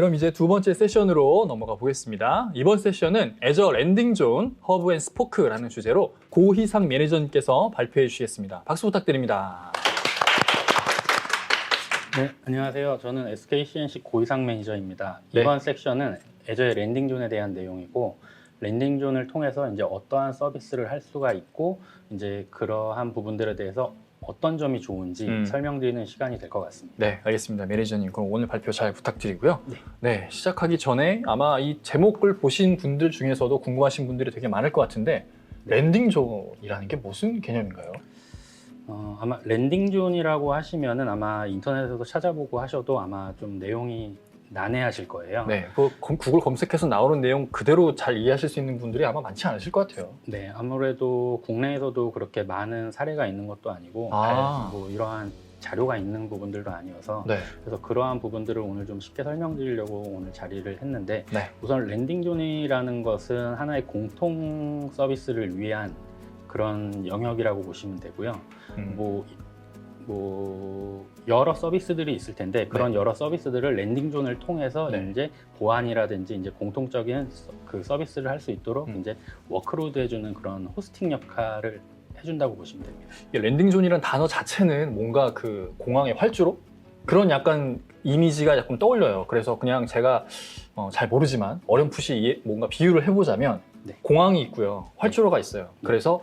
그럼 이제 두 번째 세션으로 넘어가 보겠습니다. 이번 세션은 애저 랜딩 존 허브 앤 스포크라는 주제로 고희상 매니저님께서 발표해 주시겠습니다. 박수 부탁드립니다. 네, 안녕하세요. 저는 SKCNC 고이상 매니저입니다. 네. 이번 섹션은 애저의 랜딩 존에 대한 내용이고 랜딩존을 통해서 이제 어떠한 서비스를 할 수가 있고 이제 그러한 부분들에 대해서 어떤 점이 좋은지 음. 설명드리는 시간이 될 것 같습니다. 네, 알겠습니다. 매니저님, 그럼 오늘 발표 잘 부탁드리고요. 네. 시작하기 전에 아마 이 제목을 보신 분들 중에서도 궁금하신 분들이 되게 많을 것 같은데 랜딩 존이라는 게 무슨 개념인가요? 어, 아마 랜딩존이라고 하시면은 아마 인터넷에서 찾아보고 하셔도 아마 좀 내용이 난해하실 거예요. 네, 그 검- 구글 검색해서 나오는 내용 그대로 잘 이해하실 수 있는 분들이 아마 많지 않으실 것 같아요. 네, 아무래도 국내에서도 그렇게 많은 사례가 있는 것도 아니고 아. 뭐 이러한 자료가 있는 부분들도 아니어서 네, 그래서 그러한 부분들을 오늘 좀 쉽게 설명드리려고 오늘 자리를 했는데 네, 우선 랜딩존이라는 것은 하나의 공통 서비스를 위한 그런 영역이라고 보시면 되고요. 음, 뭐, 뭐 여러 서비스들이 있을 텐데 그런 여러 서비스들을 랜딩존을 통해서 네. 이제 보안이라든지 이제 공통적인 서- 그 서비스를 할 수 있도록 음. 이제 워크로드 해주는 그런 호스팅 역할을 해준다고 보시면 됩니다. 이 랜딩 존이라는 단어 자체는 뭔가 그 공항의 활주로 그런 약간 이미지가 약간 떠올려요. 그래서 그냥 제가 어, 잘 모르지만 어렴풋이 이해- 뭔가 비유를 해보자면 네. 공항이 있고요, 활주로가 있어요. 그래서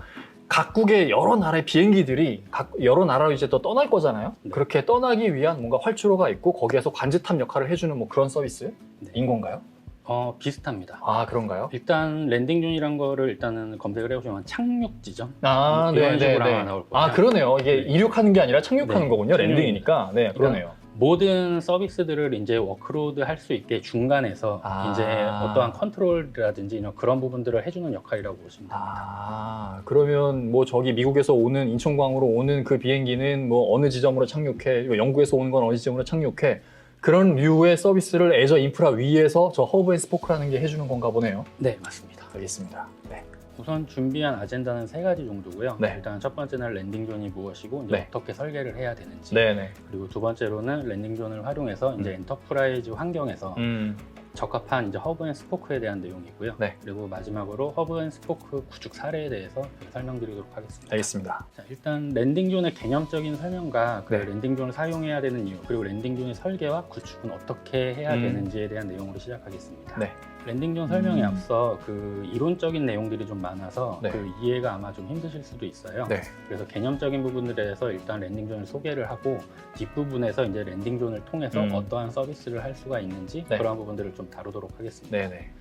각국의 여러 나라의 비행기들이 각 여러 나라로 이제 또 떠날 거잖아요. 네. 그렇게 떠나기 위한 뭔가 활주로가 있고 거기에서 관제탑 역할을 해주는 뭐 그런 서비스인 네. 건가요? 어, 비슷합니다. 아 그런가요? 일단 랜딩 존이란 거를 일단은 검색을 해보시면 착륙 지점 아, 뭐 이런 식으로 아마 나올 거예요. 아, 그러네요. 이게 네. 이륙하는 게 아니라 착륙하는 네, 거군요. 착륙. 랜딩이니까. 네, 그러네요. 모든 서비스들을 이제 워크로드 할 수 있게 중간에서 아. 이제 어떠한 컨트롤이라든지 이런 그런 부분들을 해주는 역할이라고 보시면 됩니다. 아, 그러면 뭐 저기 미국에서 오는 인천광으로 오는 그 비행기는 뭐 어느 지점으로 착륙해, 그리고 영국에서 오는 건 어느 지점으로 착륙해. 그런 류의 서비스를 애저 인프라 위에서 저 허브 앤 스포크라는 게 해주는 건가 보네요. 네, 맞습니다. 알겠습니다. 네. 우선 준비한 아젠다는 세 가지 정도고요. 네. 일단 첫 번째는 랜딩존이 무엇이고 이제 네. 어떻게 설계를 해야 되는지. 네네. 그리고 두 번째로는 랜딩존을 활용해서 이제 엔터프라이즈 환경에서 음, 적합한 이제 허브 앤 스포크에 대한 내용이고요. 네. 그리고 마지막으로 허브 앤 스포크 구축 사례에 대해서 설명드리도록 하겠습니다. 알겠습니다. 자, 일단 랜딩존의 개념적인 설명과 그 네. 랜딩존을 사용해야 되는 이유 그리고 랜딩존의 설계와 구축은 어떻게 해야 음. 되는지에 대한 내용으로 시작하겠습니다. 네. 랜딩존 설명에 음. 앞서 그 이론적인 내용들이 좀 많아서 네. 그 이해가 아마 좀 힘드실 수도 있어요. 네. 그래서 개념적인 부분들에 대해서 일단 랜딩존을 소개를 하고 뒷부분에서 이제 랜딩존을 통해서 음. 어떠한 서비스를 할 수가 있는지 네. 그러한 부분들을 좀 다루도록 하겠습니다. 네네.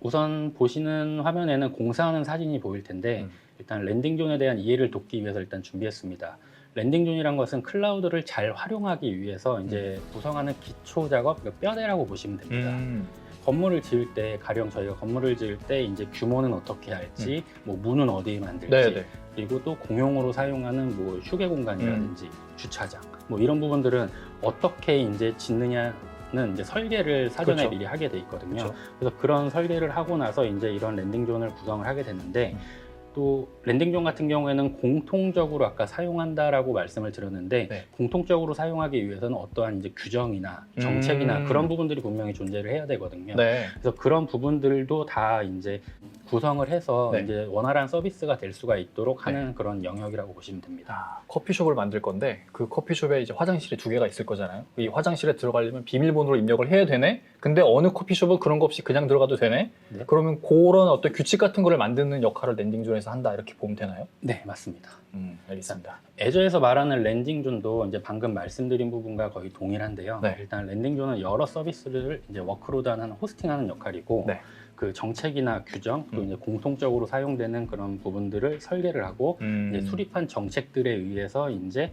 우선 보시는 화면에는 공사하는 사진이 보일 텐데 음. 일단 랜딩존에 대한 이해를 돕기 위해서 일단 준비했습니다. 랜딩존이란 것은 클라우드를 잘 활용하기 위해서 이제 구성하는 기초 작업, 그 뼈대라고 보시면 됩니다. 음, 건물을 지을 때 가령 저희가 건물을 지을 때 이제 규모는 어떻게 할지, 뭐 문은 어디에 만들지, 네네. 그리고 또 공용으로 사용하는 뭐 휴게 공간이라든지 주차장, 뭐 이런 부분들은 어떻게 이제 짓느냐 는 이제 설계를 사전에 그렇죠. 미리 하게 돼 있거든요. 그렇죠. 그래서 그런 설계를 하고 나서 이제 이런 랜딩 존을 구성을 하게 됐는데 음. 또 랜딩존 같은 경우에는 공통적으로 아까 사용한다라고 말씀을 드렸는데 네. 공통적으로 사용하기 위해서는 어떠한 이제 규정이나 정책이나 음. 그런 부분들이 분명히 존재를 해야 되거든요. 네. 그래서 그런 부분들도 다 이제 구성을 해서 네. 이제 원활한 서비스가 될 수가 있도록 하는 그런 영역이라고 보시면 됩니다. 아, 커피숍을 만들 건데 그 커피숍에 이제 화장실이 두 개가 있을 거잖아요. 이 화장실에 들어가려면 비밀번호로 입력을 해야 되네. 근데 어느 커피숍은 그런 거 없이 그냥 들어가도 되네. 네. 그러면 그런 어떤 규칙 같은 거를 만드는 역할을 랜딩존에서 한다 이렇게 보면 되나요? 네, 맞습니다. 음, 알겠습니다. 애저에서 말하는 랜딩존도 이제 방금 말씀드린 부분과 거의 동일한데요. 네. 일단 랜딩존은 여러 서비스를 이제 워크로드하는 호스팅하는 역할이고 네. 그 정책이나 규정 또 음. 이제 공통적으로 사용되는 그런 부분들을 설계를 하고 음, 이제 수립한 정책들에 의해서 이제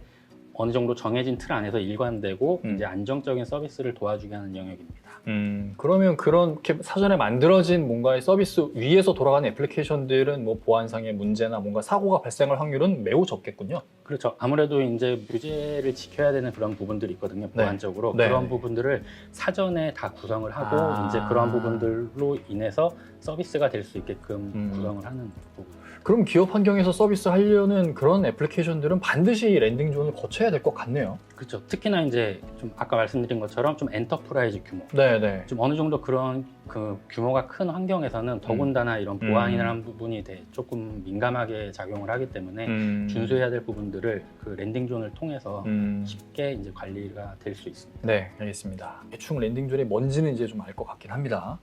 어느 정도 정해진 틀 안에서 일관되고 음. 이제 안정적인 서비스를 도와주게 하는 영역입니다. 음, 그러면 그렇게 사전에 만들어진 뭔가의 서비스 위에서 돌아가는 애플리케이션들은 뭐 보안상의 문제나 뭔가 사고가 발생할 확률은 매우 적겠군요. 그렇죠. 아무래도 이제 규제를 지켜야 되는 그런 부분들이 있거든요. 네. 보안적으로 네. 그런 부분들을 사전에 다 구성을 하고 아. 이제 그런 부분들로 인해서 서비스가 될 수 있게끔 음. 구성을 하는 부분. 그럼 기업 환경에서 서비스 하려는 그런 애플리케이션들은 반드시 이 랜딩 존을 거쳐야 될 것 같네요. 그렇죠. 특히나 이제 좀 아까 말씀드린 것처럼 좀 엔터프라이즈 규모, 네, 네. 좀 어느 정도 그런 그 규모가 큰 환경에서는 더군다나 이런 음. 보안이라는 부분이 대- 조금 민감하게 작용을 하기 때문에 음. 준수해야 될 부분 들을 그 랜딩 존을 통해서 음. 쉽게 이제 관리가 될 수 있습니다. 네, 알겠습니다. 대충 랜딩 존이 뭔지는 이제 좀 알 것 같긴 합니다.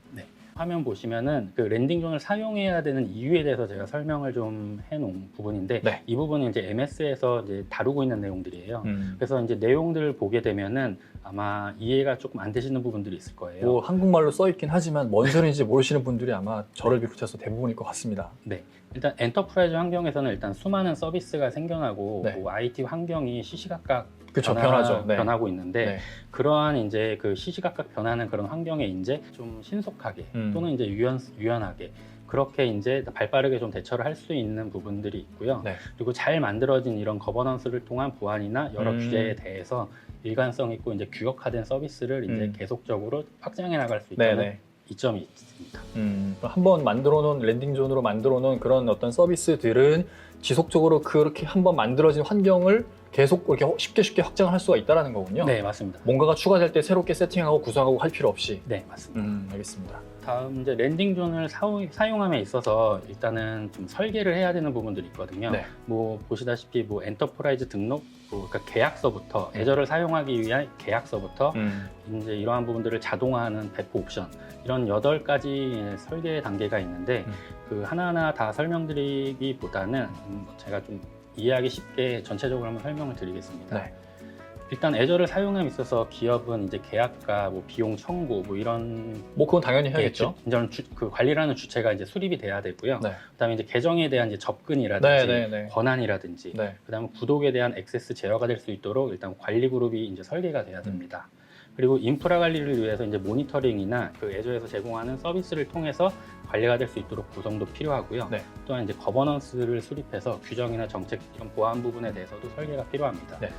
화면 보시면은 그 랜딩 존을 사용해야 되는 이유에 대해서 제가 설명을 좀 해놓은 부분인데 네. 이 부분은 이제 MS에서 이제 다루고 있는 내용들이에요. 음. 그래서 이제 내용들을 보게 되면은 아마 이해가 조금 안 되시는 부분들이 있을 거예요. 뭐 한국말로 써 있긴 하지만 뭔 소리인지 모르시는 분들이 아마 저를 비롯해서 대부분일 것 같습니다. 네. 일단 엔터프라이즈 환경에서는 일단 수많은 서비스가 생겨나고 네. 뭐 IT 환경이 시시각각 변화, 변하죠. 네. 변하고 있는데 네. 그러한 이제 그 시시각각 변하는 그런 환경에 이제 좀 신속하게 음. 또는 이제 유연 유연하게 그렇게 이제 발빠르게 좀 대처를 할 수 있는 부분들이 있고요. 네. 그리고 잘 만들어진 이런 거버넌스를 통한 보안이나 여러 음. 규제에 대해서 일관성 있고 이제 규격화된 서비스를 이제 음. 계속적으로 확장해 나갈 수 네, 있다는 네. 이점이 있습니다. 음, 한번 만들어 놓은 랜딩 존으로 만들어 놓은 그런 어떤 서비스들은 지속적으로 그렇게 한번 만들어진 환경을 계속 이렇게 쉽게 쉽게 확장을 할 수가 있다라는 거군요. 네, 맞습니다. 뭔가가 추가될 때 새롭게 세팅하고 구성하고 할 필요 없이. 네, 맞습니다. 음, 알겠습니다. 다음 이제 랜딩 존을 사용, 사용함에 있어서 일단은 좀 설계를 해야 되는 부분들이 있거든요. 네. 뭐 보시다시피 뭐 엔터프라이즈 등록, 뭐 그러니까 계약서부터 네. 애저를 사용하기 위한 계약서부터 음, 이제 이러한 부분들을 자동화하는 배포 옵션 이런 여덟 가지 설계 단계가 있는데 음. 그 하나하나 다 설명드리기보다는 음, 제가 좀 이해하기 쉽게 전체적으로 한번 설명을 드리겠습니다. 네. 일단 애저를 사용함에 있어서 기업은 이제 계약과 뭐 비용 청구 뭐 이런 뭐 그건 당연히 해야겠죠. 주, 이런 주- 그 관리라는 주체가 이제 수립이 돼야 되고요. 네. 그다음에 이제 계정에 대한 이제 접근이라든지 네, 네, 네. 권한이라든지 네. 그다음에 구독에 대한 액세스 제어가 될 수 있도록 일단 관리 그룹이 이제 설계가 돼야 됩니다. 그리고 인프라 관리를 위해서 이제 모니터링이나 그 애저에서 제공하는 서비스를 통해서 관리가 될 수 있도록 구성도 필요하고요. 네. 또한 이제 거버넌스를 수립해서 규정이나 정책 이런 보안 부분에 대해서도 설계가 필요합니다. 네.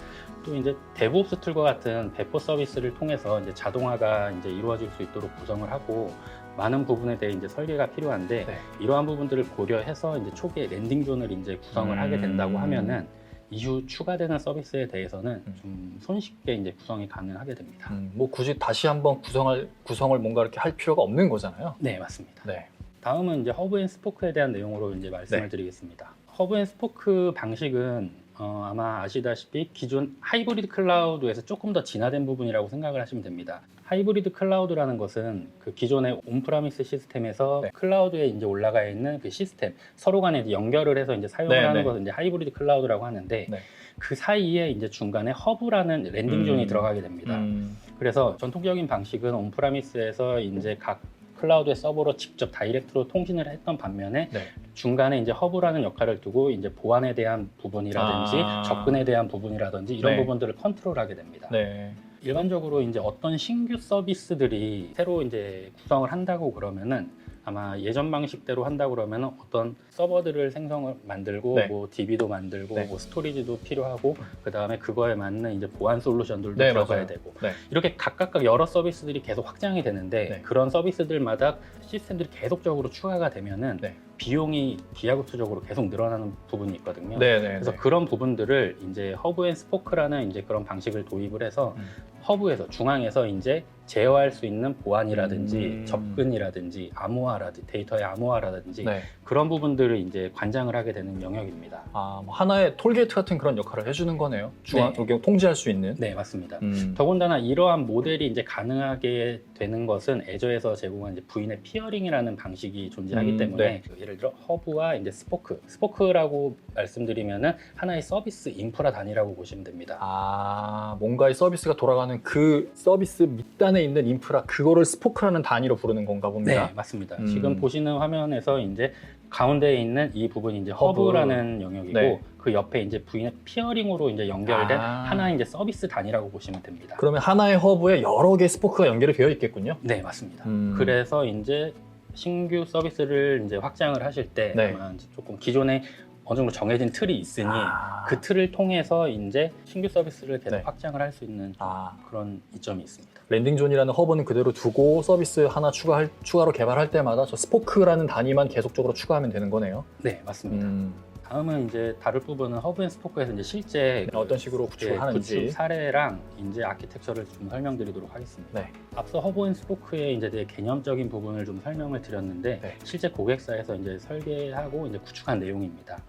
또 이제 데브옵스 툴과 같은 배포 서비스를 통해서 이제 자동화가 이제 이루어질 수 있도록 구성을 하고 많은 부분에 대해 이제 설계가 필요한데 네. 이러한 부분들을 고려해서 이제 초기에 랜딩 존을 이제 구성을 하게 된다고 음. 하면은 이후 추가되는 서비스에 대해서는 음. 좀 손쉽게 이제 구성이 가능하게 됩니다. 음, 뭐 굳이 다시 한번 구성할 구성을 뭔가 이렇게 할 필요가 없는 거잖아요. 네, 맞습니다. 네. 다음은 이제 허브 앤 스포크에 대한 내용으로 이제 말씀을 네. 드리겠습니다. 허브 앤 스포크 방식은 어, 아마 아시다시피 기존 하이브리드 클라우드에서 조금 더 진화된 부분이라고 생각을 하시면 됩니다. 하이브리드 클라우드라는 것은 그 기존의 온프라미스 시스템에서 네. 클라우드에 이제 올라가 있는 그 시스템 서로 간에 연결을 해서 이제 사용을 네, 하는 네. 것을 이제 하이브리드 클라우드라고 하는데 네. 그 사이에 이제 중간에 허브라는 랜딩 존이 음. 들어가게 됩니다. 음, 그래서 전통적인 방식은 온프라미스에서 이제 각 클라우드의 서버로 직접 다이렉트로 통신을 했던 반면에 네. 중간에 이제 허브라는 역할을 두고 이제 보안에 대한 부분이라든지 아. 접근에 대한 부분이라든지 이런 네. 부분들을 컨트롤하게 됩니다. 네. 일반적으로 이제 어떤 신규 서비스들이 새로 이제 구성을 한다고 그러면은 아마 예전 방식대로 한다고 그러면은 어떤 서버들을 생성을 만들고 네. 뭐 DB도 만들고 네. 뭐 스토리지도 필요하고 그 다음에 그거에 맞는 이제 보안 솔루션들도 네, 들어가야 맞아요. 되고 네. 이렇게 각각 여러 서비스들이 계속 확장이 되는데 네. 그런 서비스들마다 시스템들이 계속적으로 추가가 되면은 네. 비용이 기하급수적으로 계속 늘어나는 부분이 있거든요. 네, 네. 그래서 네. 그런 부분들을 이제 허브 앤 스포크라는 이제 그런 방식을 도입을 해서 음. 허브에서 중앙에서 이제 제어할 수 있는 보안이라든지 음. 접근이라든지 암호화라든지 데이터의 암호화라든지 네. 그런 부분들을 이제 관장을 하게 되는 영역입니다. 아, 뭐 하나의 톨게이트 같은 그런 역할을 해주는 거네요. 중앙, 네. 통제할 수 있는. 네, 맞습니다. 음. 더군다나 이러한 모델이 이제 가능하게 되는 것은 애저에서 제공한 이제 부인의 피어링이라는 방식이 존재하기 음, 때문에 네. 그 예를 들어 허브와 이제 스포크, 스포크라고 말씀드리면은 하나의 서비스 인프라 단위라고 보시면 됩니다. 아, 뭔가의 서비스가 돌아가는 그 서비스 밑단에 있는 인프라, 그거를 스포크라는 단위로 부르는 건가 네, 봅니다. 맞습니다. 음. 지금 보시는 화면에서 이제 가운데에 있는 이 부분이 이제 허브. 허브라는 영역이고 네. 그 옆에 이제 부인의 피어링으로 이제 연결된 아. 하나의 이제 서비스 단위라고 보시면 됩니다. 그러면 하나의 허브에 여러 개의 스포크가 연결이 되어 있겠군요. 네, 맞습니다. 음. 그래서 이제 신규 서비스를 이제 확장을 하실 때 네. 아마 이제 조금 기존에 어느 정도 정해진 틀이 있으니 아. 그 틀을 통해서 이제 신규 서비스를 계속 네. 확장을 할 수 있는 아, 그런 이점이 있습니다. 랜딩존이라는 허브는 그대로 두고 서비스 하나 추가할, 추가로 개발할 때마다 저 스포크라는 단위만 계속적으로 추가하면 되는 거네요. 네, 맞습니다. 음, 다음은 이제 다룰 부분은 허브 앤 스포크에서 이제 실제 그 어떤 식으로 구축을 예, 하는지. 구축 사례랑 이제 아키텍처를 좀 설명드리도록 하겠습니다. 네. 앞서 허브 앤 스포크의 이제 되게 개념적인 부분을 좀 설명을 드렸는데 네. 실제 고객사에서 이제 설계하고 이제 구축한 내용입니다.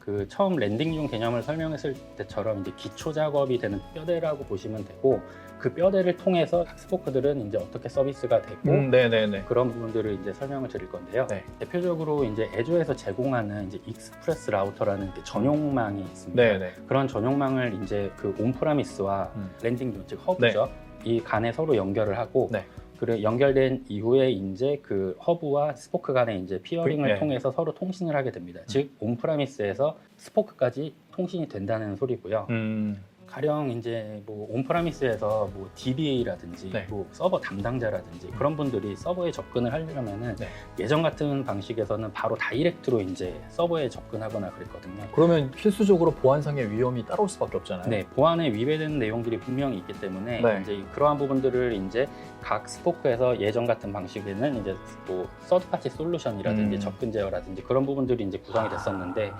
그 처음 랜딩 중 개념을 설명했을 때처럼 이제 기초 작업이 되는 뼈대라고 보시면 되고 그 뼈대를 통해서 각 스포크들은 이제 어떻게 서비스가 되고 음, 네네네. 그런 부분들을 이제 설명을 드릴 건데요. 네. 대표적으로 이제 애조에서 제공하는 이제 익스프레스 라우터라는 이렇게 전용망이 있습니다. 네네. 그런 전용망을 이제 그 온프라미스와 음. 랜딩 존, 즉 허브죠. 이 간에 서로 연결을 하고 네. 그리고 연결된 이후에 이제 그 허브와 스포크 간에 이제 피어링을 그, 네. 통해서 서로 통신을 하게 됩니다. 즉 온프라미스에서 스포크까지 통신이 된다는 소리고요. 음, 가령 이제 뭐 온프라미스에서 뭐 DBA라든지 네. 뭐 서버 담당자라든지 그런 분들이 서버에 접근을 하려면은 네. 예전 같은 방식에서는 바로 다이렉트로 이제 서버에 접근하거나 그랬거든요. 그러면 필수적으로 보안상의 위험이 따라올 수밖에 없잖아요. 네, 보안에 위배되는 내용들이 분명히 있기 때문에 네. 이제 그러한 부분들을 이제 각 스포크에서 예전 같은 방식에는 이제 뭐 서드파티 솔루션이라든지 음. 접근 제어라든지 그런 부분들이 이제 구성이 아. 됐었는데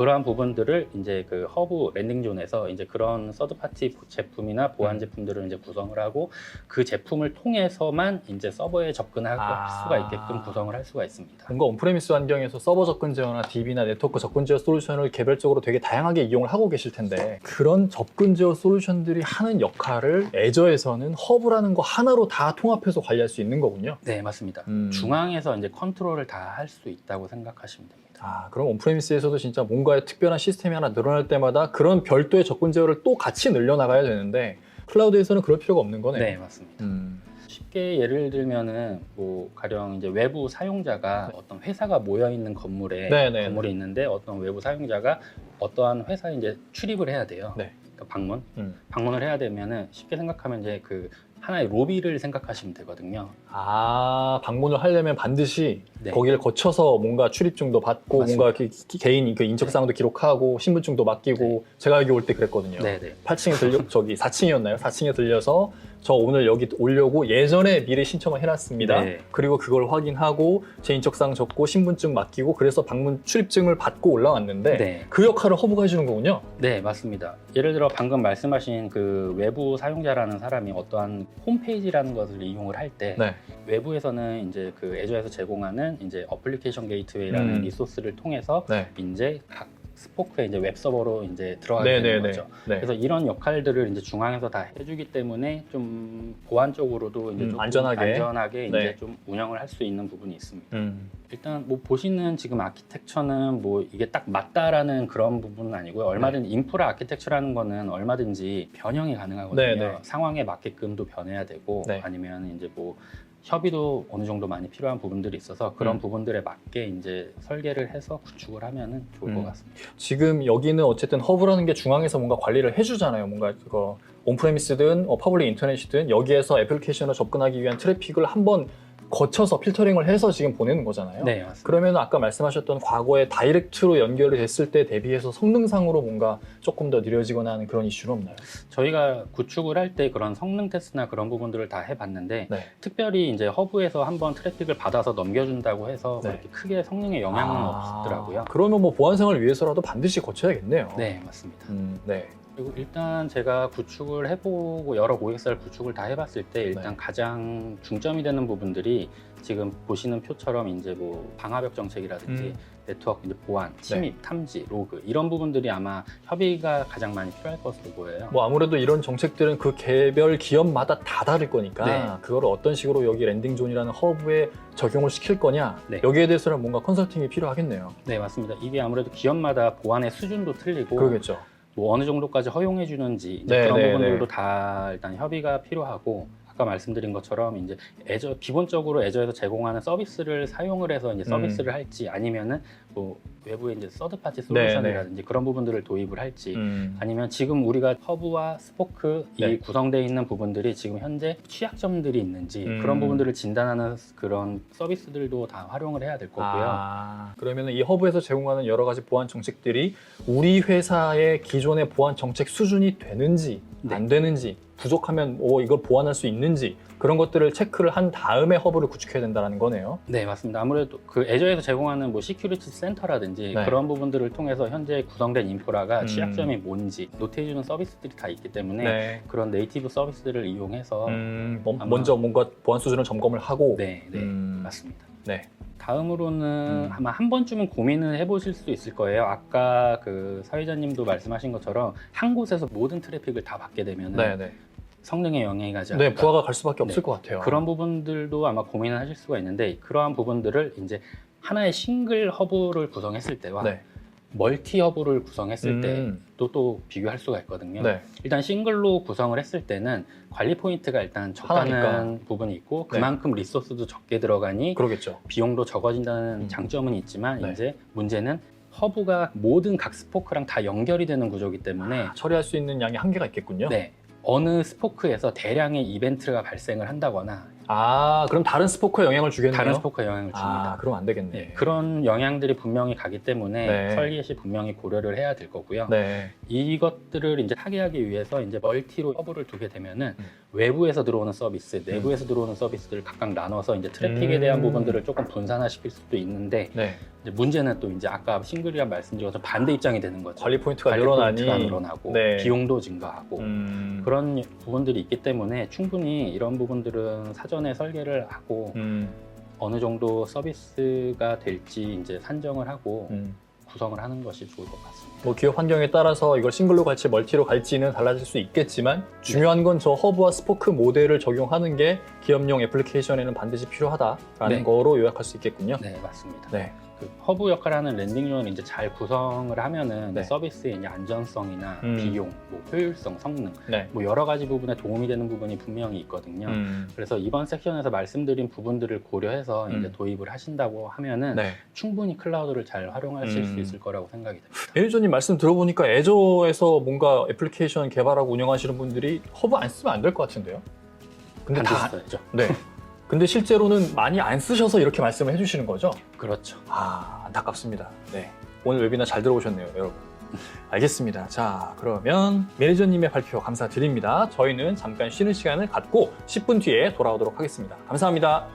그러한 부분들을 이제 그 허브 랜딩 존에서 이제 그런 서드 파티 제품이나 보안 음. 제품들을 이제 구성을 하고 그 제품을 통해서만 이제 서버에 접근할 아. 수가 있게끔 구성을 할 수가 있습니다. 뭔가 온프레미스 환경에서 서버 접근 제어나 DB나 네트워크 접근 제어 솔루션을 개별적으로 되게 다양하게 이용을 하고 계실 텐데 그런 접근 제어 솔루션들이 하는 역할을 애저에서는 허브라는 거 하나로 다 통합해서 관리할 수 있는 거군요. 네, 맞습니다. 음. 중앙에서 이제 컨트롤을 다 할 수 있다고 생각하시면 됩니다. 아, 그럼 온프레미스에서도 진짜 뭔가의 특별한 시스템이 하나 늘어날 때마다 그런 별도의 접근 제어를 또 같이 늘려나가야 되는데 클라우드에서는 그럴 필요가 없는 거네요. 네, 맞습니다. 음, 쉽게 예를 들면은 뭐 가령 이제 외부 사용자가 어떤 회사가 모여 있는 건물에 네네. 건물이 있는데 어떤 외부 사용자가 어떠한 회사에 이제 출입을 해야 돼요. 네. 그러니까 방문 음. 방문을 해야 되면은 쉽게 생각하면 이제 그 하나의 로비를 생각하시면 되거든요. 아, 방문을 하려면 반드시 네. 거기를 거쳐서 뭔가 출입증도 받고 맞습니다. 뭔가 기- 기- 개인 그 인적사항도 기록하고 신분증도 맡기고 제가 여기 올 때 그랬거든요. 네, 네. 8층에 들려 저기 4층이었나요? 4층에 들려서 저 오늘 여기 오려고 예전에 미리 신청을 해놨습니다. 네. 그리고 그걸 확인하고 제 인적사항 적고 신분증 맡기고 그래서 방문 출입증을 받고 올라왔는데 네. 그 역할을 허브가 해주는 거군요. 네, 맞습니다. 예를 들어 방금 말씀하신 그 외부 사용자라는 사람이 어떠한 홈페이지라는 것을 이용을 할 때 네. 외부에서는 이제 그 애저에서 제공하는 이제 어플리케이션 게이트웨이라는 음. 리소스를 통해서 네. 이제 각 스포크의 이제 웹 서버로 이제 들어가게 네, 되는 네, 거죠. 네. 그래서 이런 역할들을 이제 중앙에서 다 해주기 때문에 좀 보안적으로도 이제 음, 좀 안전하게. 안전하게 네. 이제 좀 운영을 할 수 있는 부분이 있습니다. 음. 일단 뭐 보시는 지금 아키텍처는 뭐 이게 딱 맞다라는 그런 부분은 아니고요. 얼마든 지 인프라 아키텍처라는 거는 얼마든지 변형이 가능하거든요. 네, 네. 상황에 맞게끔도 변해야 되고 네. 아니면 이제 뭐 협의도 어느 정도 많이 필요한 부분들이 있어서 그런 음. 부분들에 맞게 이제 설계를 해서 구축을 하면은 좋을 음. 것 같습니다. 지금 여기는 어쨌든 허브라는 게 중앙에서 뭔가 관리를 해주잖아요. 뭔가 그거 온프레미스든 어, 퍼블릭 인터넷이든 여기에서 애플리케이션을 접근하기 위한 트래픽을 한번 거쳐서 필터링을 해서 지금 보내는 거잖아요. 네, 맞습니다. 그러면 아까 말씀하셨던 과거에 다이렉트로 연결이 됐을 때 대비해서 성능상으로 뭔가 조금 더 느려지거나 하는 그런 이슈는 없나요? 저희가 구축을 할 때 그런 성능 테스트나 그런 부분들을 다 해봤는데 네. 특별히 이제 허브에서 한번 트래픽을 받아서 넘겨준다고 해서 네. 그렇게 크게 성능에 영향은 아, 없더라고요. 그러면 뭐 보안상을 위해서라도 반드시 거쳐야겠네요. 네, 맞습니다. 음, 네. 그리고 일단 제가 구축을 해보고 여러 고객사를 구축을 다 해봤을 때 일단 네. 가장 중점이 되는 부분들이 지금 보시는 표처럼 이제 뭐 방화벽 정책이라든지 음. 네트워크 이제 보안, 침입, 탐지, 로그 이런 부분들이 아마 협의가 가장 많이 필요할 것으로 보여요. 뭐 아무래도 이런 정책들은 그 개별 기업마다 다 다를 거니까 네. 그걸 어떤 식으로 여기 랜딩 존이라는 허브에 적용을 시킬 거냐 네. 여기에 대해서는 뭔가 컨설팅이 필요하겠네요. 네, 맞습니다. 이게 아무래도 기업마다 보안의 수준도 틀리고 그러겠죠. 뭐 어느 정도까지 허용해 주는지 이제 네, 그런 네, 부분들도 네. 다 일단 협의가 필요하고 아까 말씀드린 것처럼 이제 애저 기본적으로 애저에서 제공하는 서비스를 사용을 해서 이제 음. 서비스를 할지 아니면은 뭐 외부에 이제 서드 파티 네, 솔루션이라든지 그런 부분들을 도입을 할지 음. 아니면 지금 우리가 허브와 스포크 네. 이 구성되어 있는 부분들이 지금 현재 취약점들이 있는지 음. 그런 부분들을 진단하는 그런 서비스들도 다 활용을 해야 될 거고요. 아, 그러면 이 허브에서 제공하는 여러 가지 보안 정책들이 우리 회사의 기존의 보안 정책 수준이 되는지 네. 안 되는지 부족하면 뭐 이걸 보완할 수 있는지 그런 것들을 체크를 한 다음에 허브를 구축해야 된다는 거네요. 네, 맞습니다. 아무래도 그 애저에서 제공하는 뭐 시큐리티 센터라든지 네. 그런 부분들을 통해서 현재 구성된 인프라가 음. 취약점이 뭔지 노트해주는 서비스들이 다 있기 때문에 네. 그런 네이티브 서비스들을 이용해서 음, 뭐- 아마- 먼저 뭔가 보안 수준을 점검을 하고 네, 네, 음, 맞습니다. 네. 다음으로는 음. 아마 한 번쯤은 고민을 해보실 수 있을 거예요. 아까 그 사회자님도 말씀하신 것처럼 한 곳에서 모든 트래픽을 다 받게 되면 네, 네. 성능에 영향이 가지 않을까. 네, 부하가 갈 수밖에 없을 네. 것 같아요. 그런 부분들도 아마 고민을 하실 수가 있는데 그러한 부분들을 이제 하나의 싱글 허브를 구성했을 때와 네. 멀티 허브를 구성했을 음, 때도 또 비교할 수가 있거든요. 네. 일단 싱글로 구성을 했을 때는 관리 포인트가 일단 적다는 하나니까. 부분이 있고 네. 그만큼 리소스도 적게 들어가니 그러겠죠. 비용도 적어진다는 음. 장점은 있지만 네. 이제 문제는 허브가 모든 각 스포크랑 다 연결이 되는 구조이기 때문에 아, 처리할 수 있는 양이 한계가 있겠군요. 네. 어느 스포크에서 대량의 이벤트가 발생을 한다거나 아, 그럼 다른 스포크에 영향을 주겠네요. 다른 스포크에 영향을 줍니다. 아, 그럼 안 되겠네. 네, 그런 영향들이 분명히 가기 때문에 네. 설계 시 분명히 고려를 해야 될 거고요. 네. 이것들을 이제 타개하기 위해서 이제 멀티로 허브를 두게 되면은 음. 외부에서 들어오는 서비스, 내부에서 들어오는 서비스들을 각각 나눠서 이제 트래픽에 음. 대한 부분들을 조금 분산화시킬 수도 있는데 네. 이제 문제는 또 이제 아까 싱글이란 말씀드린 것처럼 반대 입장이 되는 거죠. 관리 포인트가 관리 늘어나니 포인트가 늘어나고 네. 비용도 증가하고 음, 그런 부분들이 있기 때문에 충분히 이런 부분들은 사전에 설계를 하고 음, 어느 정도 서비스가 될지 이제 산정을 하고 음. 구성을 하는 것이 좋을 것 같습니다. 뭐 기업 환경에 따라서 이걸 싱글로 갈지 멀티로 갈지는 달라질 수 있겠지만 중요한 건 저 허브와 스포크 모델을 적용하는 게 기업용 애플리케이션에는 반드시 필요하다라는 네. 거로 요약할 수 있겠군요. 네, 맞습니다. 네. 그 허브 역할을 하는 랜딩 존을 이제 잘 구성을 하면은 네. 서비스의 이제 안전성이나 음. 비용, 뭐 효율성, 성능, 네. 뭐 여러 가지 부분에 도움이 되는 부분이 분명히 있거든요. 음, 그래서 이번 섹션에서 말씀드린 부분들을 고려해서 음. 이제 도입을 하신다고 하면은 네. 충분히 클라우드를 잘 활용하실 음. 수 있을 거라고 생각이 됩니다. 매니저님 말씀 들어보니까 애저에서 뭔가 애플리케이션 개발하고 운영하시는 분들이 허브 안 쓰면 안 될 것 같은데요. 근데 다 써야죠. 네. 근데 실제로는 많이 안 쓰셔서 이렇게 말씀을 해주시는 거죠? 그렇죠. 아, 안타깝습니다. 네. 오늘 웨비나 잘 들어오셨네요, 여러분. 알겠습니다. 자, 그러면 매니저님의 발표 감사드립니다. 저희는 잠깐 쉬는 시간을 갖고 10분 뒤에 돌아오도록 하겠습니다. 감사합니다.